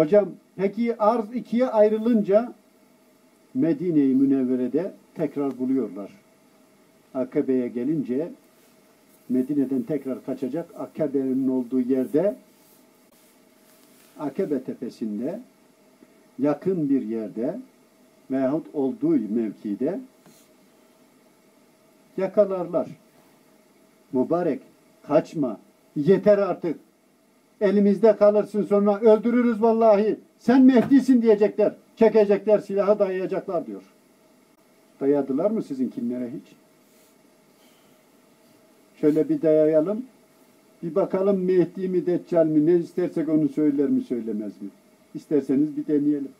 Hocam peki arz ikiye ayrılınca Medine-i Münevvere'de tekrar buluyorlar. Akabe'ye gelince Medine'den tekrar kaçacak Akabe'nin olduğu yerde Akabe tepesinde yakın bir yerde veyahut olduğu mevkide yakalarlar. Mübarek kaçma yeter artık elimizde kalırsın sonra öldürürüz vallahi sen Mehdi'sin diyecekler. Çekecekler silahı dayayacaklar diyor. Dayadılar mı sizinkinlere hiç? Şöyle bir dayayalım. Bir bakalım Mehdi mi Deccal mi ne istersek onu söyler mi söylemez mi? İsterseniz bir deneyelim.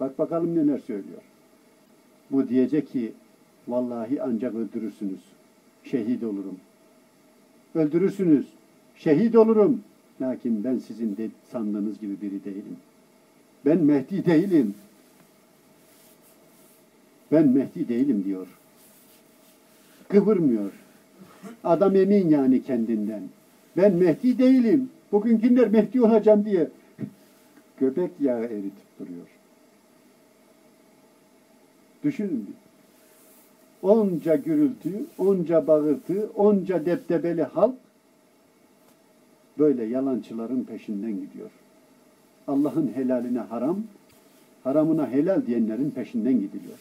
Bak bakalım neler söylüyor. Bu diyecek ki vallahi ancak öldürürsünüz. Şehit olurum. Öldürürsünüz. Şehit olurum. Lakin ben sizin de sandığınız gibi biri değilim. Ben Mehdi değilim. Ben Mehdi değilim diyor. Kıvırmıyor. Adam emin yani kendinden. Ben Mehdi değilim. Bugünküler Mehdi olacağım diye göbek yağı eritip duruyor. Düşünün. Onca gürültü, onca bağırtı, onca deptebeli halk böyle yalancıların peşinden gidiyor. Allah'ın helaline haram, haramına helal diyenlerin peşinden gidiliyor.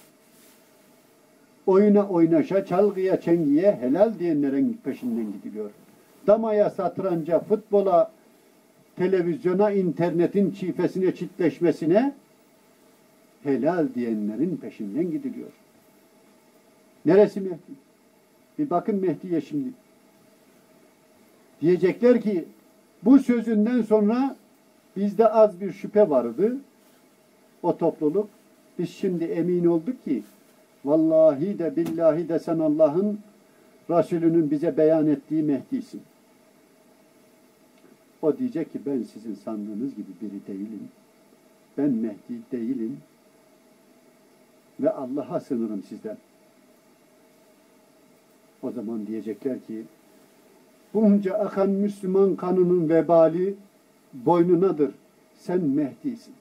Oyuna oynaşa, çalgıya, çengiye helal diyenlerin peşinden gidiliyor. Damaya, satranca, futbola, televizyona, internetin çifesine, çitleşmesine helal diyenlerin peşinden gidiliyor. Neresi Mehdi? Bir bakın Mehdi'ye şimdi. Diyecekler ki bu sözünden sonra bizde az bir şüphe vardı. O topluluk. Biz şimdi emin olduk ki vallahi de billahi de sen Allah'ın Resulünün bize beyan ettiği Mehdi'sin. O diyecek ki ben sizin sandığınız gibi biri değilim. Ben Mehdi değilim. Ve Allah'a sınırım sizden. O zaman diyecekler ki bunca akan Müslüman kanının vebali boynunadır. Sen Mehdi'sin.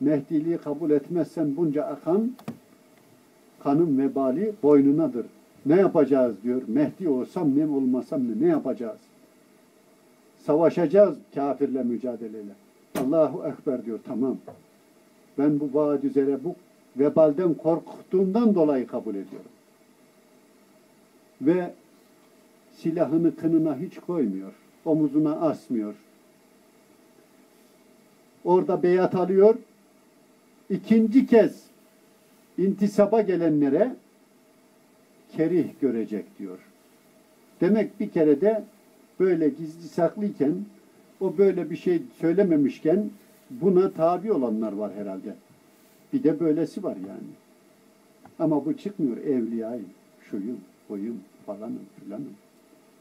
Mehdiliği kabul etmezsen bunca akan kanın vebali boynunadır. Ne yapacağız diyor. Mehdi olsam ne olmasam ne, ne yapacağız? Savaşacağız kafirle mücadeleyle. Allahu Ekber diyor. Tamam. Ben bu vaat üzere bu vebalden korktuğumdan dolayı kabul ediyorum. Ve silahını kınına hiç koymuyor. Omuzuna asmıyor. Orada beyat alıyor. İkinci kez intisaba gelenlere kerih görecek diyor. Demek bir kere de böyle gizli saklıyken o böyle bir şey söylememişken buna tabi olanlar var herhalde. Bir de böylesi var yani. Ama bu çıkmıyor evliyayım, şuyum, buyum, falanım, filanım.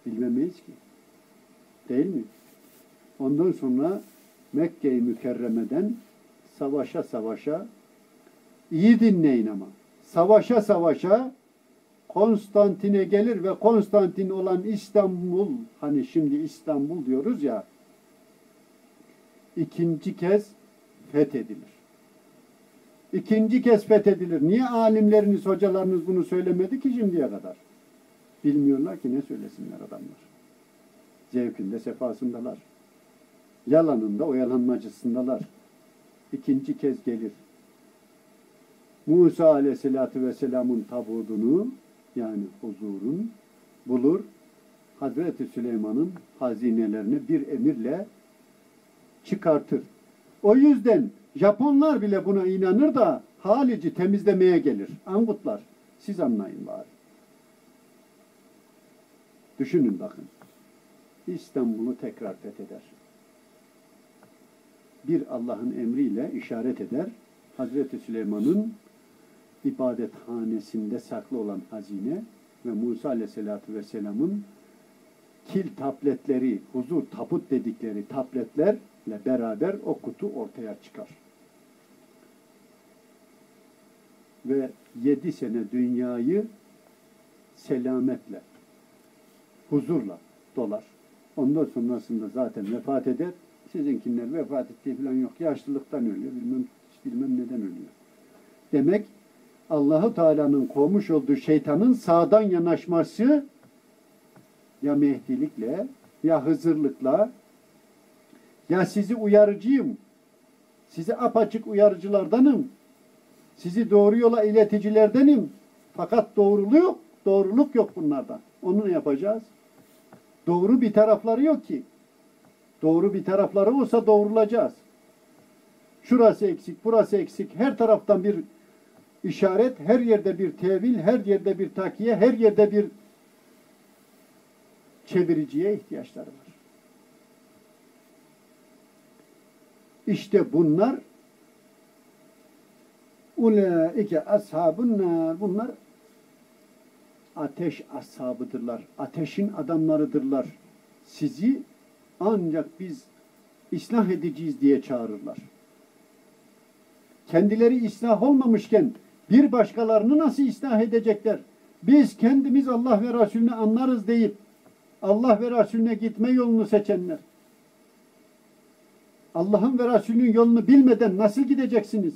Bilmemeyiz ki. Değil mi? Ondan sonra Mekke-i Mükerreme'den savaşa savaşa iyi dinleyin ama savaşa savaşa Konstantin'e gelir ve Konstantin olan İstanbul hani şimdi İstanbul diyoruz ya ikinci kez fethedilir. İkinci kez fethedilir. Niye alimleriniz, hocalarınız bunu söylemedi ki şimdiye kadar? Bilmiyorlar ki ne söylesinler adamlar. Zevkinde, sefasındalar. Yalanında, oyalanmacısındalar. İkinci kez gelir. Musa aleyhissalatü vesselamın tabudunu yani huzurun bulur. Hazreti Süleyman'ın hazinelerini bir emirle çıkartır. O yüzden Japonlar bile buna inanır da Halic'i temizlemeye gelir. Angutlar. Siz anlayın bari. Düşünün bakın. İstanbul'u tekrar fetheder. Bir Allah'ın emriyle işaret eder. Hazreti Süleyman'ın ibadethanesinde saklı olan hazine ve Musa Aleyhisselatü Vesselam'ın kil tabletleri, huzur taput dedikleri tabletlerle beraber o kutu ortaya çıkar. Ve yedi sene dünyayı selametle, huzurla dolar. Ondan sonrasında zaten vefat eder. Sizinkiler vefat ettiği falan yok. Yaşlılıktan ölüyor. Bilmem, bilmem neden ölüyor. Demek Allahu Teala'nın kovmuş olduğu şeytanın sağdan yanaşması ya Mehdilikle ya Hızırlıkla ya sizi uyarıcıyım. Sizi apaçık uyarıcılardanım. Sizi doğru yola ileticilerdenim. Fakat doğruluk. Doğruluk yok bunlardan. Onu ne yapacağız? Doğru bir tarafları yok ki. Doğru bir tarafları olsa doğrulacağız. Şurası eksik, burası eksik. Her taraftan bir işaret, her yerde bir tevil, her yerde bir takiye, her yerde bir çeviriciye ihtiyaçları var. İşte bunlar ulaike ashabun nar. Bunlar ateş ashabıdırlar. Ateşin adamlarıdırlar. Sizi ancak biz ıslah edeceğiz diye çağırırlar. Kendileri ıslah olmamışken bir başkalarını nasıl ıslah edecekler? Biz kendimiz Allah ve Resulünü anlarız deyip Allah ve Resulüne gitme yolunu seçenler. Allah'ın ve Resulünün yolunu bilmeden nasıl gideceksiniz?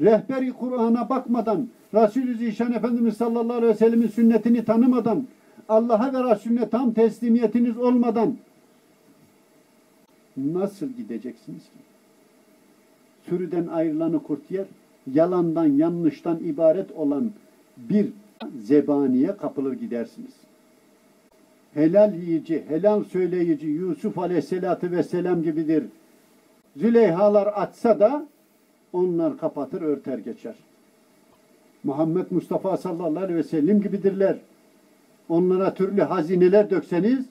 Rehberi Kur'an'a bakmadan, Resulü Zişan Efendimiz sallallahu aleyhi ve sellemin sünnetini tanımadan, Allah'a ve Resulüne tam teslimiyetiniz olmadan nasıl gideceksiniz ki? Sürüden ayrılanı kurt yer, yalandan, yanlıştan ibaret olan bir zebaniye kapılır gidersiniz. Helal yiyici, helal söyleyici Yusuf aleyhissalatü vesselam gibidir. Züleyhalar atsa da onlar kapatır, örter geçer. Muhammed Mustafa sallallahu aleyhi ve sellem gibidirler. Onlara türlü hazineler dökseniz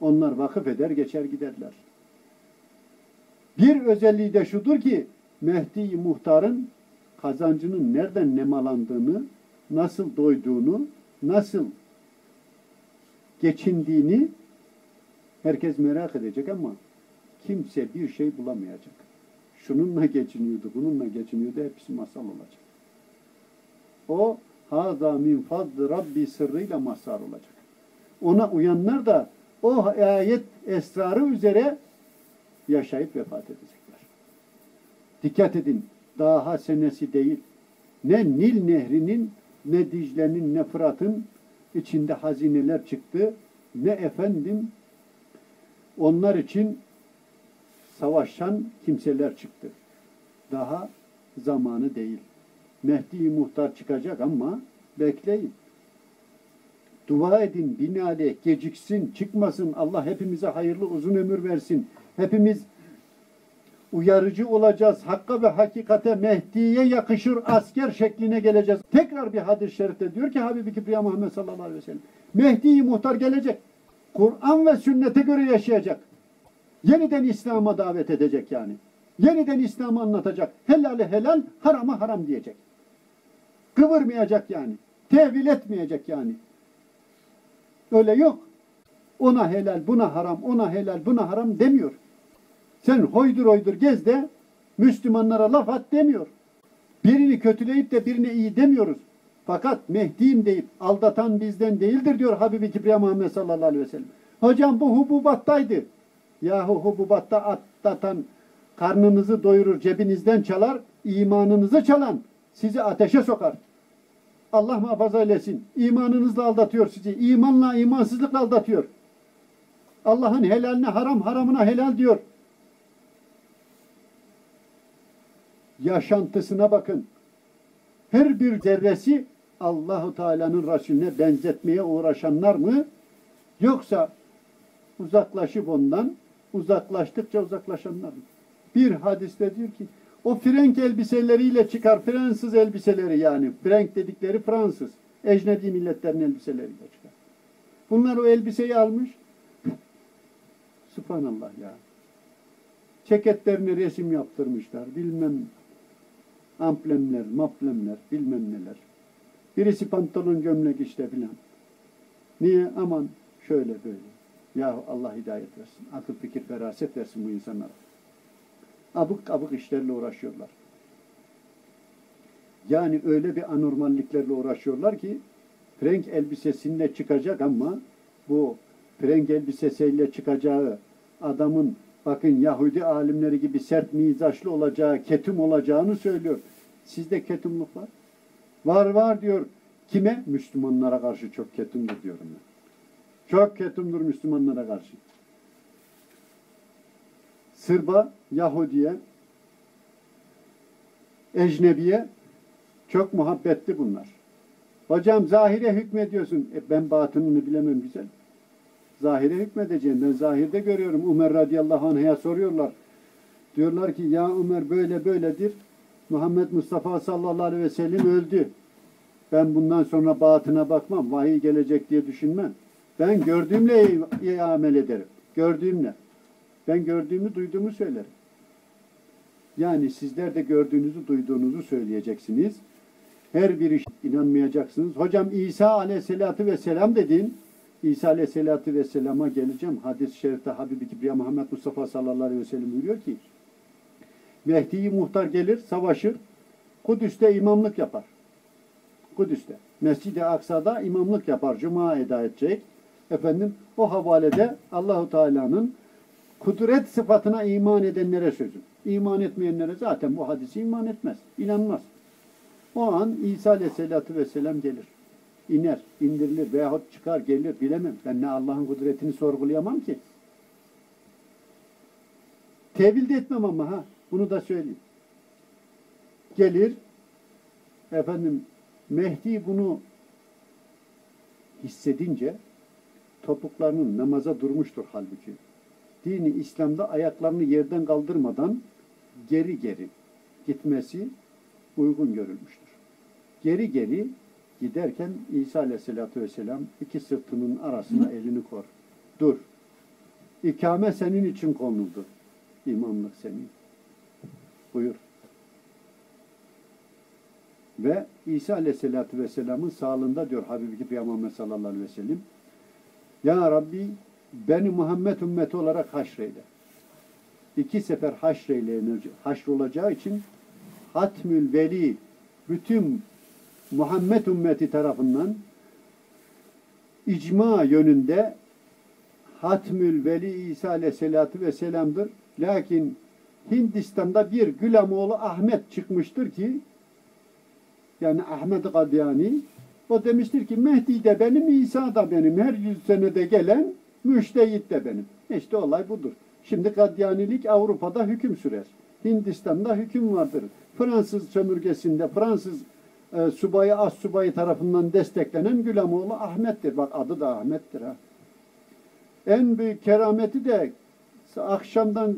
onlar vakıf eder geçer giderler. Bir özelliği de şudur ki Mehdi muhtarın kazancının nereden nemalandığını, nasıl doyduğunu, nasıl geçindiğini herkes merak edecek ama kimse bir şey bulamayacak. Şununla geçiniyordu, bununla geçiniyordu, hepsi masal olacak. O haza min fadl rabbi sırrıyla mazhar olacak. Ona uyanlar da o ayet esrarı üzere yaşayıp vefat edecekler. Dikkat edin, daha senesi değil. Ne Nil nehrinin, ne Dicle'nin, ne Fırat'ın içinde hazineler çıktı. Ne efendim onlar için savaşan kimseler çıktı. Daha zamanı değil. Mehdi muhtar çıkacak ama bekleyin. Dua edin, binale geciksin, çıkmasın. Allah hepimize hayırlı uzun ömür versin. Hepimiz uyarıcı olacağız. Hakka ve hakikate Mehdi'ye yakışır asker şekline geleceğiz. Tekrar bir hadis-i şerifte diyor ki Habibi Kibriya Muhammed sallallahu aleyhi ve sellem. Mehdi muhtar gelecek. Kur'an ve sünnete göre yaşayacak. Yeniden İslam'a davet edecek yani. Yeniden İslam'ı anlatacak. Helali helal, harama haram diyecek. Kıvırmayacak yani. Tevil etmeyecek yani. Öyle yok. Ona helal, buna haram, ona helal, buna haram demiyor. Sen hoydur hoydur gez de Müslümanlara laf at demiyor. Birini kötüleyip de birine iyi demiyoruz. Fakat Mehdi'yim deyip aldatan bizden değildir diyor Habibi Kibriya Muhammed sallallahu aleyhi ve sellem. Hocam bu hububattaydı. Yahu hububatta atlatan karnınızı doyurur, cebinizden çalar, imanınızı çalan sizi ateşe sokar. Allah muhafaza eylesin. İmanınızla aldatıyor sizi. İmanla, imansızlıkla aldatıyor. Allah'ın helaline haram, haramına helal diyor. Yaşantısına bakın. Her bir zerresi Allahu Teala'nın Resulüne benzetmeye uğraşanlar mı? Yoksa uzaklaşıp ondan uzaklaştıkça uzaklaşanlar mı? Bir hadiste diyor ki o Frenk elbiseleriyle çıkar. Fransız elbiseleri yani. Frenk dedikleri Fransız. Ecnebi milletlerin elbiseleriyle çıkar. Bunlar o elbiseyi almış. Subhanallah ya. Ceketlerine resim yaptırmışlar. Bilmem amblemler, maplemler, bilmem neler. Birisi pantolon gömlek işte filan. Niye? Aman şöyle böyle. Ya Allah hidayet versin. Akıl fikir feraset versin bu insanlara. Abuk abuk işlerle uğraşıyorlar. Yani öyle bir anormalliklerle uğraşıyorlar ki Frank elbisesinde çıkacak ama bu Frank elbisesiyle çıkacağı adamın bakın Yahudi alimleri gibi sert mizaçlı olacağı, ketum olacağını söylüyor. Sizde ketumluk var. Var var diyor. Kime? Müslümanlara karşı çok ketumdur diyorum ben. Çok ketumdur Müslümanlara karşı. Sırba, Yahudiye, ecnebiye çok muhabbetli bunlar. Hocam zahire hükmediyorsun. E ben batınını bilemem güzel. Zahire hükmedeceğim. Ben zahirde görüyorum. Ömer radıyallahu anh'a soruyorlar. Diyorlar ki ya Ömer böyle böyledir. Muhammed Mustafa sallallahu aleyhi ve sellem öldü. Ben bundan sonra batına bakmam. Vahiy gelecek diye düşünmem. Ben gördüğümle iyi amel ederim. Gördüğümle. Ben gördüğümü duyduğumu söylerim. Yani sizler de gördüğünüzü duyduğunuzu söyleyeceksiniz. Her bir iş inanmayacaksınız. Hocam İsa aleyhissalatü vesselam dedin. İsa aleyhissalatü vesselama geleceğim. Hadis-i şerifte Habibi Kibriya Muhammed Mustafa sallallahu aleyhi ve sellem buyuruyor ki Mehdi muhtar gelir, savaşır. Kudüs'te imamlık yapar. Kudüs'te. Mescid-i Aksa'da imamlık yapar. Cuma eda edecek. Efendim o havalede Allahu Teala'nın kudret sıfatına iman edenlere sözüm. İman etmeyenlere zaten bu hadisi iman etmez. inanmaz. O an İsa Aleyhisselatü Vesselam gelir. İner, indirilir veyahut çıkar gelir bilemem. Ben ne Allah'ın kudretini sorgulayamam ki. Tevil de etmem ama ha. Bunu da söyleyeyim. Gelir efendim Mehdi bunu hissedince topuklarının namaza durmuştur halbuki. Dini İslam'da ayaklarını yerden kaldırmadan geri geri gitmesi uygun görülmüştür. Geri geri giderken İsa Aleyhisselatü Vesselam iki sırtının arasına elini kor. Dur. İkame senin için konuldu. İmamlık senin. Buyur. Ve İsa Aleyhisselatü Vesselam'ın sağlığında diyor Habibi Muhammed sallallahu aleyhi ve sellem Ya Rabbi beni Muhammed ümmeti olarak haşreyle. İki sefer haşreyle haşrolacağı için Hatmül Veli bütün Muhammed ümmeti tarafından icma yönünde Hatmül Veli İsa Aleyhisselatü Vesselam'dır. Lakin Hindistan'da bir Gülamoğlu Ahmet çıkmıştır ki yani Ahmet Kadyani o demiştir ki Mehdi de benim, İsa da benim. Her yüz senede gelen müştehit de benim. İşte olay budur. Şimdi Kadyanilik Avrupa'da hüküm sürer. Hindistan'da hüküm vardır. Fransız sömürgesinde Fransız e, subayı, as subayı tarafından desteklenen Gülamoğlu Ahmet'tir. Bak adı da Ahmet'tir ha. En büyük kerameti de akşamdan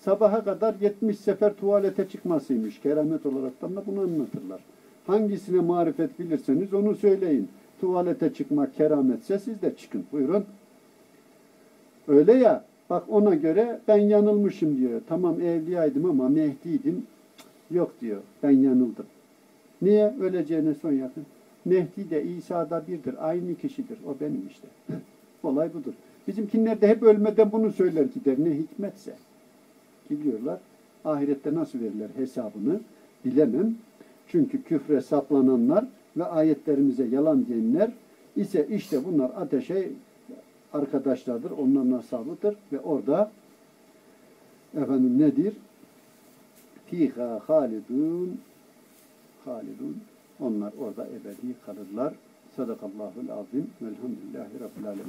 sabaha kadar 70 sefer tuvalete çıkmasıymış. Keramet olaraktan da bunu anlatırlar. Hangisine marifet bilirseniz onu söyleyin. Tuvalete çıkmak kerametse siz de çıkın. Buyurun. Öyle ya. Bak ona göre ben yanılmışım diyor. Tamam evliyaydım ama Mehdi'ydim. Yok diyor. Ben yanıldım. Niye? Öleceğine son yakın. Mehdi de İsa da birdir. Aynı kişidir. O benim işte. Olay budur. Bizimkinler de hep ölmeden bunu söyler gider. Ne hikmetse. Gidiyorlar. Ahirette nasıl verirler hesabını bilemem. Çünkü küfre saplananlar ve ayetlerimize yalan diyenler ise işte bunlar ateşe arkadaşlardır. Onların ashabıdır ve orada efendim nedir? Fiha halidun halidun onlar orada ebedi kalırlar. Sadakallahul azim. Velhamdülillahi Rabbil alemin.